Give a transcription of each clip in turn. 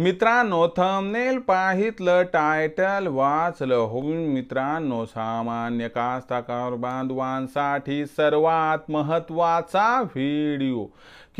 मित्रांनो thumbnail पाहितलं title वाचलं होऊन मित्रांनो सामान्य कास्तकार बांधवांसाठी सर्वात महत्त्वाचा व्हिडिओ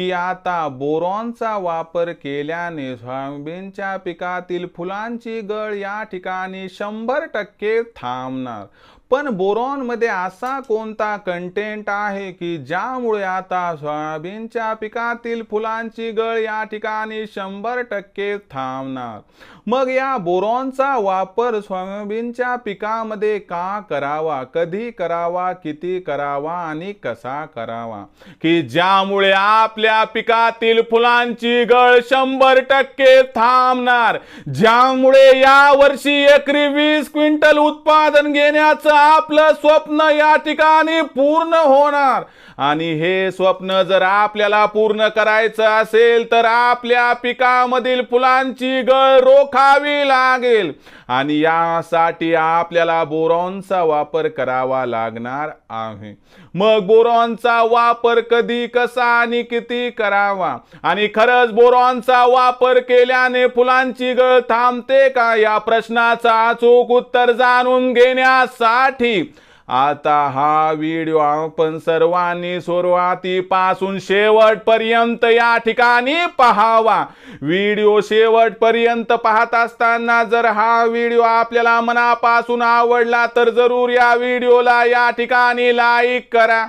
की आता बोरॉनचा वापर केल्याने सोयाबीनच्या पिकातील फुलांची गळ या ठिकाणी शंभर टक्के थांबणार. पण बोरॉनमध्ये असा कोणता कंटेंट आहे की ज्यामुळे आता सोयाबीनच्या पिकातील फुलांची गळ या ठिकाणी शंभर टक्के थांबणार? मग या बोरॉनचा वापर सोयाबीनच्या पिकामध्ये का करावा? कधी करावा? किती करावा? आणि कसा करावा? की ज्यामुळे आपल्या पिकातील फुलांची गळ शंभर टक्के थांबणार. ज्यामुळे या वर्षी एकरी वीस क्विंटल उत्पादन घेण्याचं आपलं स्वप्न या ठिकाणी पूर्ण होणार. आणि हे स्वप्न जर आपल्याला पूर्ण करायचं असेल तर आपल्या पिकामधील फुलांची गळ रोखावी लागेल. आणि यासाठी आपल्याला बोरॉनचा वापर करावा लागणार आहे. मग बोरॉनचा वापर कधी कसा आणि किती करावा. आणि खरंच बोरॉनचा वापर केल्याने फुलांची गळ थांबते का? या प्रश्नाचा अचूक उत्तर जाणून घेण्यासाठी आता हा व्हिडिओ आपण सर्वांनी सुरुवातीपासून शेवटपर्यंत या ठिकाणी पहावा. व्हिडिओ शेवटपर्यंत पाहत असताना जर हा व्हिडिओ आपल्याला मनापासून आवडला तर जरूर या व्हिडिओला या ठिकाणी लाईक करा.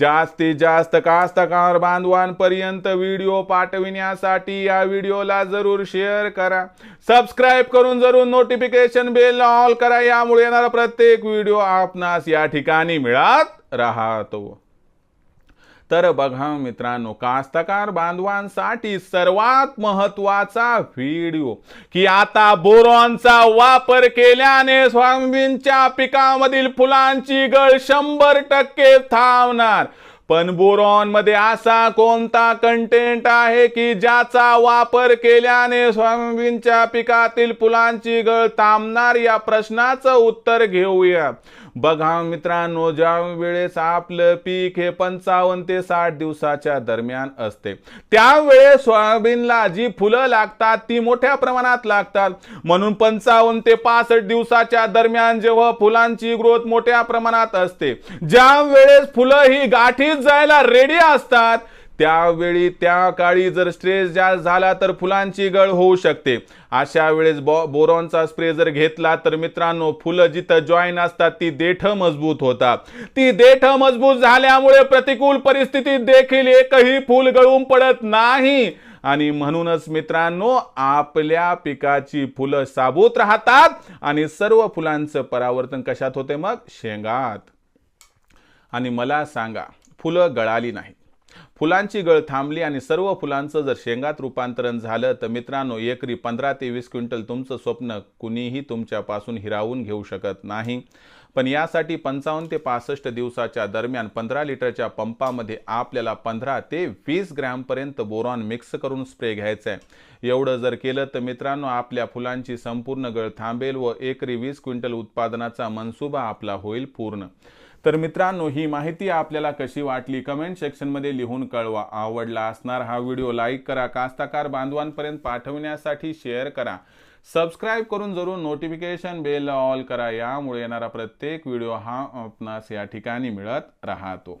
जास्तीत जास्त कास्तकार बांधवांपर्यंत व्हिडिओ पाठविण्यासाठी या व्हिडिओला जरूर शेअर करा. सबस्क्राईब करून जरूर नोटिफिकेशन बेल ऑल करा. यामुळे येणारा प्रत्येक व्हिडिओ आपणास या ठिकाणी मिळत राहतो. तर बघा मित्रांनो कास्तकार बांधवांसाठी सर्वात महत्त्वाचा व्हिडिओ. की आता बोरॉनचा वापर केल्याने सोयाबीनच्या पिकामधील फुलांची गळ शंभर टक्के थांबणार. पण बोरॉनमध्ये असा कोणता कंटेंट आहे की ज्याचा वापर केल्याने सोयाबीनच्या पिकातील फुलांची गळ थांबणार? या प्रश्नाचं उत्तर घेऊया. बघा मित्रांनो ज्या वेळेस आपलं पीक हे पंचावन्न ते साठ दिवसाच्या दरम्यान असते त्यावेळेस सोयाबीनला जी फुलं लागतात ती मोठ्या प्रमाणात लागतात. म्हणून पंचावन्न ते पासष्ट दिवसाच्या दरम्यान जेव्हा फुलांची ग्रोथ मोठ्या प्रमाणात असते ज्या वेळेस फुलं ही गाठी गाठीत जायला रेडी असतात. त्यावेळी त्या काळी जर स्ट्रेस जास्त झाला तर फुलांची गळ होऊ शकते. अशा वेळेस बॉ बोरॉनचा स्प्रे जर घेतला तर मित्रांनो फुलं जिथं जॉईन असतात ती देठ मजबूत होतात. ती देठ मजबूत झाल्यामुळे प्रतिकूल परिस्थितीत देखील एकही फूल गळून पडत नाही. आणि म्हणूनच मित्रांनो आपल्या पिकाची फुलं साबूत राहतात आणि सर्व फुलांचं परावर्तन कशात होते मग? शेंगात. आणि मला सांगा फुलं गळाली नाही फुलांची गळ थांबली आणि सर्व फुलांचं जर शेंगात रूपांतरण झालं तर मित्रांनो एकरी पंधरा ते वीस क्विंटल तुमचं स्वप्न कुणीही तुमच्यापासून हिरावून घेऊ शकत नाही. पण यासाठी पंचावन्न ते पासष्ट दिवसाच्या दरम्यान पंधरा लिटरच्या पंपामध्ये आपल्याला पंधरा ते वीस ग्रॅमपर्यंत बोरॉन मिक्स करून स्प्रे घ्यायचा आहे. एवढं जर केलं तर मित्रांनो आपल्या फुलांची संपूर्ण गळ थांबेल व एकरी वीस क्विंटल उत्पादनाचा मनसुबा आपला होईल पूर्ण. तर मित्रांनो ही माहिती आपल्याला कशी वाटली? कमेंट सेक्शनमध्ये लिहून कळवा. आवडला असणार हा व्हिडिओ लाईक करा. कास्ताकार बांधवांपर्यंत पाठवण्यासाठी शेअर करा. सबस्क्राईब करून जरूर नोटिफिकेशन बेल ऑल करा. यामुळे येणारा प्रत्येक व्हिडिओ हा आपणास या ठिकाणी मिळत राहतो.